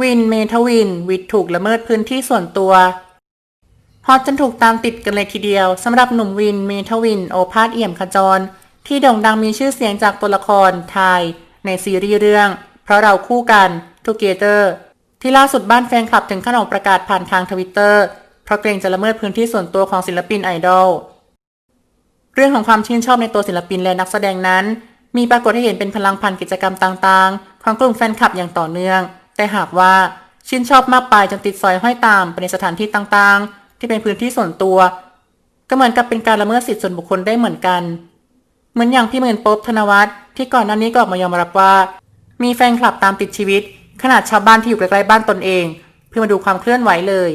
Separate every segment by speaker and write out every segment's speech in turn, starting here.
Speaker 1: วินเมทวิน วิทถูกละเมิดพื้นที่ส่วนตัวฮอตจนถูกตามติดกันเลยทีเดียวสำหรับหนุ่มวินเมทวิน โอภาสเอี่ยมขจร ที่โด่งดังมีชื่อเสียงจากตัวละครไทย ในซีรีส์เรื่อง เพราะเราคู่กัน Together ที่ล่าสุดบ้านแฟนคลับถึงขั้นออกประกาศผ่านทางทวิตเตอร์เพราะเกรงจะละเมิดพื้นที่ส่วนตัวของศิลปินไอดอลเรื่องของความชื่นชอบในตัวศิลปินและนักแสดงนั้น มีปรากฏให้เห็นเป็นพลังพันกิจกรรมต่างๆ ของกลุ่มแฟนคลับอย่างต่อเนื่อง แต่หากว่าชื่นชอบมากไปจนติดสอยห้อยตามไปในสถานที่ต่างๆ ที่เป็นพื้นที่ส่วนตัว ก็เหมือนกับเป็นการละเมิดสิทธิส่วนบุคคลได้เหมือนกัน เหมือนอย่างพี่หมื่นป๊บธนวัฒน์ที่ก่อนหน้านี้ก็ออกมายอมรับว่า มีแฟนคลับตามติดชีวิต ขนาดชาวบ้านที่อยู่ใกล้ๆบ้านตนเอง เพื่อมาดูความเคลื่อนไหวเลย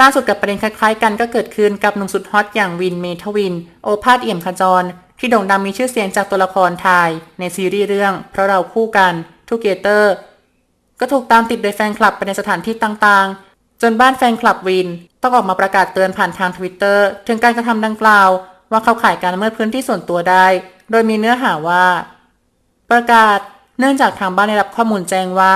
Speaker 1: ล่าสุดกับประเด็นคล้ายๆ กันก็เกิดขึ้นกับหนุ่มสุดฮอตอย่างวินเมทวิน โอภาสเอี่ยมขจร ที่โด่งดังมีชื่อเสียงจากตัวละครไทยในซีรีส์เรื่อง เพราะเราคู่กัน Together ก็ถูกตามติดโดยแฟนคลับไปในสถานที่ต่างๆ จนบ้านแฟนคลับวิน ต้องออกมาประกาศเตือนผ่านทางทวิตเตอร์ถึงการกระทำดังกล่าว ว่าเข้าข่ายการละเมิดพื้นที่ส่วนตัวได้ โดยมีเนื้อหาว่า ประกาศเนื่องจากทางบ้านได้รับข้อมูลแจ้งว่า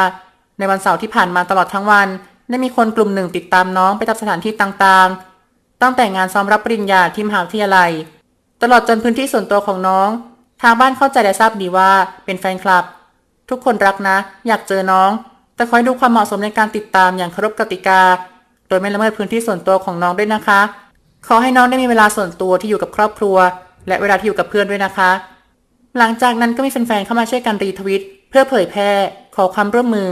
Speaker 1: ในวันเสาร์ที่ผ่านมาตลอดทั้งวันได้มีคนกลุ่มหนึ่งติดตามน้องไปตามสถานที่ต่างๆ ตั้งแต่งานซ้อมรับปริญญาที่มหาวิทยาลัย ตลอดจนพื้นที่ส่วนตัวของน้อง ทางบ้านเข้าใจและทราบดีว่าเป็นแฟนคลับ ทุกคนรักนะ อยากเจอน้อง แต่คอยดูความเหมาะสมในการติดตามอย่างเคารพกติกา โดยไม่ละเมิดพื้นที่ส่วนตัวของน้องด้วยนะคะ ขอให้น้องได้มีเวลาส่วนตัวที่อยู่กับครอบครัว และเวลาที่อยู่กับเพื่อนด้วยนะคะ หลังจากนั้นก็มีแฟนๆเข้ามาช่วยกันรีทวิตเพื่อเผยแพร่ ขอความร่วมมือ